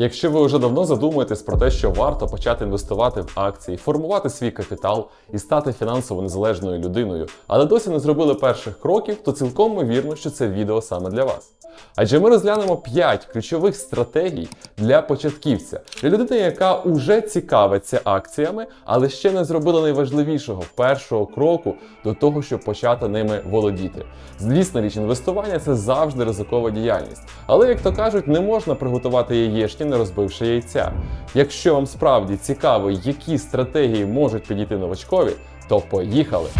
Якщо ви вже давно задумуєтесь про те, що варто почати інвестувати в акції, формувати свій капітал і стати фінансово незалежною людиною, але досі не зробили перших кроків, то цілком ймовірно, що це відео саме для вас. Адже ми розглянемо 5 ключових стратегій для початківця, для людини, яка уже цікавиться акціями, але ще не зробила найважливішого першого кроку до того, щоб почати ними володіти. Звісно, річ інвестування це завжди ризикова діяльність. Але, як то кажуть, не можна приготувати яєчні, не розбивши яйця. Якщо вам справді цікаво, які стратегії можуть підійти новачкові, то поїхали!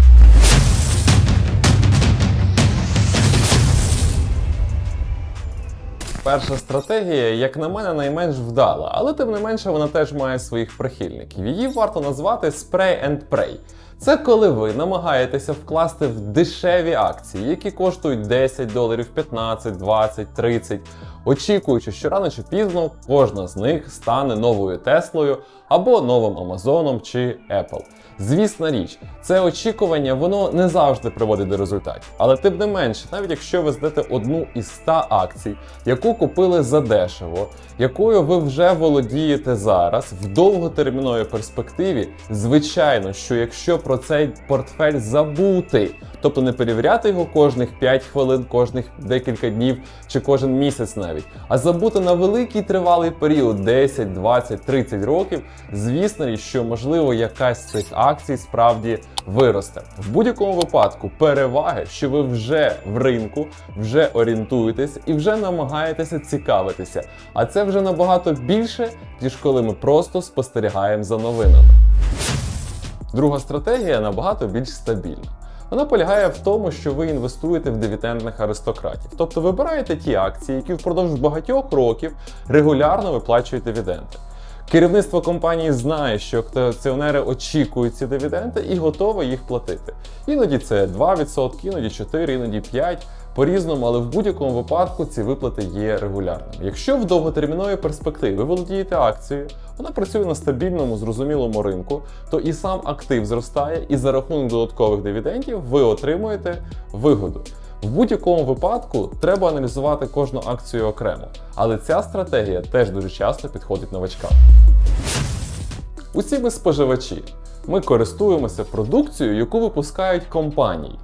Перша стратегія, як на мене, найменш вдала, але тим не менше вона теж має своїх прихильників. Її варто назвати Spray and Pray. Це коли ви намагаєтеся вкласти в дешеві акції, які коштують 10 доларів, 15, 20, 30, очікуючи, що рано чи пізно кожна з них стане новою Теслою або новим Амазоном чи Apple. Звісна річ, це очікування воно не завжди приводить до результатів. Але тим не менше, навіть якщо ви здете одну із 100 акцій, яку купили задешево, якою ви вже володієте зараз, в довготерміновій перспективі, звичайно, що якщо про цей портфель забути, тобто не перевіряти його кожних 5 хвилин, кожних декілька днів чи кожен місяць навіть, а забути на великий тривалий період 10, 20, 30 років, звісно, що можливо якась з цих акцій справді виросте. В будь-якому випадку переваги, що ви вже в ринку, вже орієнтуєтесь і вже намагаєтеся цікавитися. А це вже набагато більше, ніж коли ми просто спостерігаємо за новинами. Друга стратегія набагато більш стабільна. Вона полягає в тому, що ви інвестуєте в дивідендних аристократів, тобто вибираєте ті акції, які впродовж багатьох років регулярно виплачують дивіденди. Керівництво компанії знає, що акціонери очікують ці дивіденди і готове їх платити. Іноді це 2%, іноді 4%, іноді 5%. По-різному, але в будь-якому випадку ці виплати є регулярними. Якщо в довготерміновій перспективі ви володієте акцією, вона працює на стабільному, зрозумілому ринку, то і сам актив зростає, і за рахунок додаткових дивідендів ви отримуєте вигоду. В будь-якому випадку треба аналізувати кожну акцію окремо, але ця стратегія теж дуже часто підходить новачкам. Усі ми споживачі. Ми користуємося продукцією, яку випускають компанії.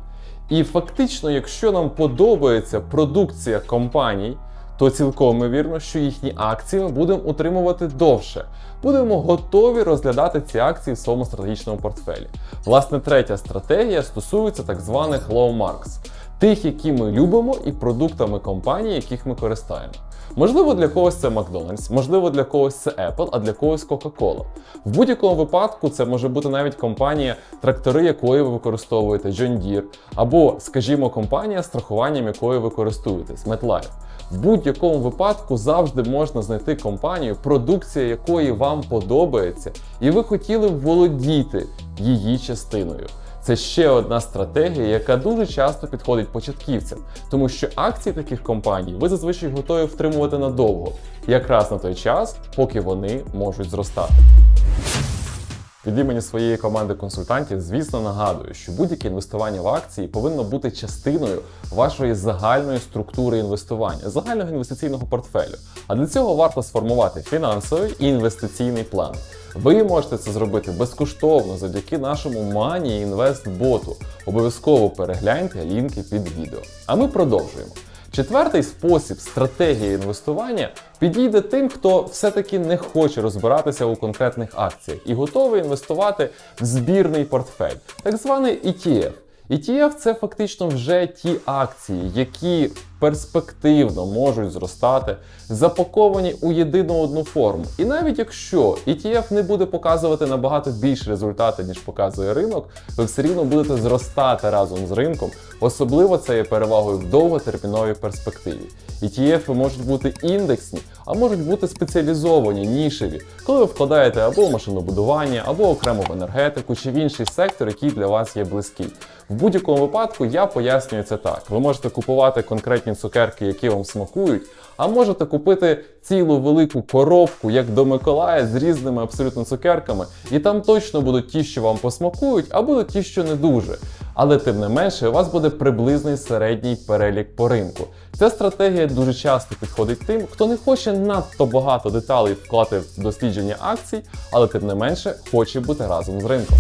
І фактично, якщо нам подобається продукція компаній, то цілком ймовірно, що їхні акції ми будемо утримувати довше. Будемо готові розглядати ці акції в своєму стратегічному портфелі. Власне, третя стратегія стосується так званих low marks, тих, які ми любимо, і продуктами компаній, яких ми користаємо. Можливо, для когось це Макдональдс, можливо, для когось це Apple, а для когось Coca-Cola. В будь-якому випадку це може бути навіть компанія, трактори якої ви використовуєте, John Deere, або, скажімо, компанія, страхуванням якої ви користуєтесь, MetLife. В будь-якому випадку завжди можна знайти компанію, продукція якої вам подобається, і ви хотіли б володіти її частиною. Це ще одна стратегія, яка дуже часто підходить початківцям, тому що акції таких компаній ви зазвичай готові втримувати надовго, якраз на той час, поки вони можуть зростати. Від імені своєї команди консультантів, звісно, нагадую, що будь-яке інвестування в акції повинно бути частиною вашої загальної структури інвестування, загального інвестиційного портфелю. А для цього варто сформувати фінансовий і інвестиційний план. Ви можете це зробити безкоштовно завдяки нашому Money Invest боту. Обов'язково перегляньте лінки під відео. А ми продовжуємо. Четвертий спосіб стратегії інвестування підійде тим, хто все-таки не хоче розбиратися у конкретних акціях і готовий інвестувати в збірний портфель, так званий ETF. ETF – це фактично вже ті акції, які перспективно можуть зростати, запаковані у єдину одну форму. І навіть якщо ETF не буде показувати набагато більше результати, ніж показує ринок, ви все рівно будете зростати разом з ринком. Особливо це є перевагою в довготерміновій перспективі. ETF можуть бути індексні, а можуть бути спеціалізовані, нішеві, коли ви вкладаєте або в машинобудування, або окремо в енергетику чи в інший сектор, який для вас є близький. В будь-якому випадку я пояснюю це так: ви можете купувати конкретні цукерки, які вам смакують, а можете купити цілу велику коробку, як до Миколая, з різними абсолютно цукерками, і там точно будуть ті, що вам посмакують, а будуть ті, що не дуже. Але тим не менше, у вас буде приблизний середній перелік по ринку. Ця стратегія дуже часто підходить тим, хто не хоче надто багато деталей вклати в дослідження акцій, але тим не менше хоче бути разом з ринком.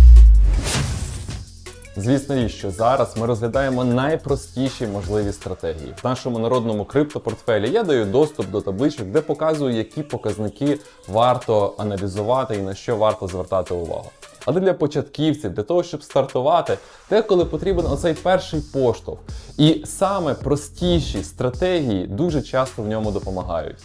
Звісно річ, що зараз ми розглядаємо найпростіші можливі стратегії. В нашому народному криптопортфелі я даю доступ до табличок, де показую, які показники варто аналізувати і на що варто звертати увагу. Але для початківців, для того, щоб стартувати, деколи потрібен оцей перший поштовх. І саме простіші стратегії дуже часто в ньому допомагають.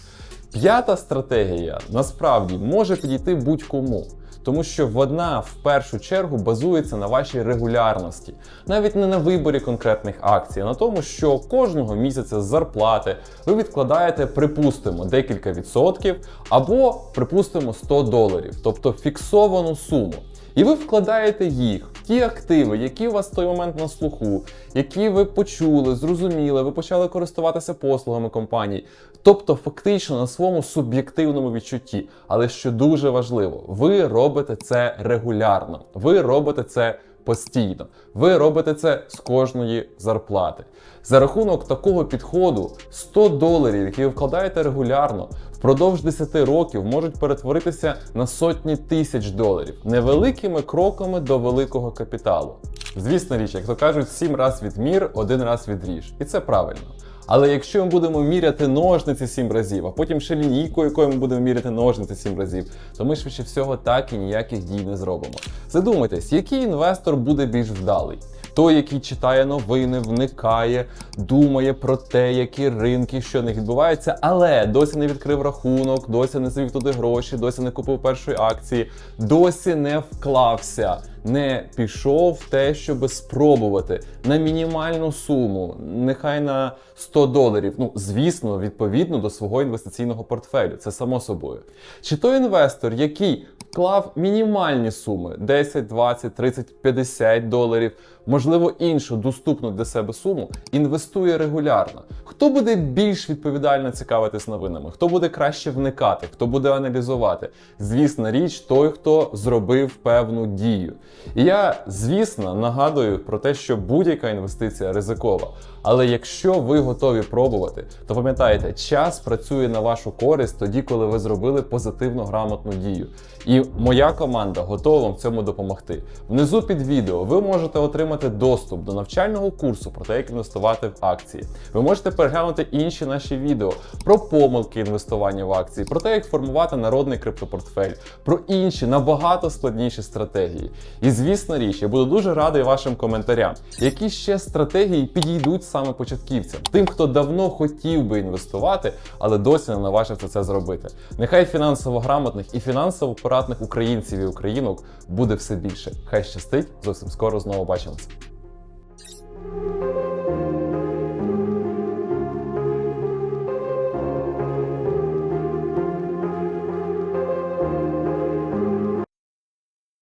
П'ята стратегія насправді може підійти будь-кому. Тому що вона в першу чергу базується на вашій регулярності, навіть не на виборі конкретних акцій, а на тому, що кожного місяця з зарплати ви відкладаєте, припустимо, декілька відсотків, або припустимо 100 доларів, тобто фіксовану суму. І ви вкладаєте їх в ті активи, які у вас в той момент на слуху, які ви почули, зрозуміли, ви почали користуватися послугами компаній. Тобто, фактично на своєму суб'єктивному відчутті. Але що дуже важливо, ви робите це регулярно, ви робите це постійно, ви робите це з кожної зарплати. За рахунок такого підходу 100 доларів, які ви вкладаєте регулярно, впродовж 10 років можуть перетворитися на сотні тисяч доларів невеликими кроками до великого капіталу. Звісна річ, як то кажуть, 7 раз відмір, один раз відріж. І це правильно. Але якщо ми будемо міряти ножниці 7 разів, а потім ще лінійку, якою ми будемо міряти ножниці 7 разів, то ми швидше всього так і ніяких дій не зробимо. Задумайтесь, який інвестор буде більш вдалий? Той, який читає новини, вникає, думає про те, які ринки, що них відбувається, але досі не відкрив рахунок, досі не звів туди гроші, досі не купив першої акції, досі не вклався, не пішов в те, щоб спробувати на мінімальну суму, нехай на 100 доларів. Ну, звісно, відповідно до свого інвестиційного портфелю, це само собою. Чи той інвестор, який вклав мінімальні суми 10, 20, 30, 50 доларів, можливо, іншу доступну для себе суму, інвестує регулярно. Хто буде більш відповідально цікавитись новинами? Хто буде краще вникати, хто буде аналізувати? Звісна річ, той, хто зробив певну дію. І я, звісно, нагадую про те, що будь-яка інвестиція ризикова. Але якщо ви готові пробувати, то пам'ятайте, час працює на вашу користь тоді, коли ви зробили позитивно грамотну дію. І моя команда готова вам в цьому допомогти. Внизу під відео ви можете отримати доступ до навчального курсу про те, як інвестувати в акції. Ви можете переглянути інші наші відео про помилки інвестування в акції, про те, як формувати народний криптопортфель, про інші набагато складніші стратегії. І звісно річ, я буду дуже радий вашим коментарям, які ще стратегії підійдуть саме початківцям, тим, хто давно хотів би інвестувати, але досі не наважився це зробити. Нехай фінансово грамотних і фінансово порадних українців і українок буде все більше. Хай щастить, зовсім скоро знову podcast.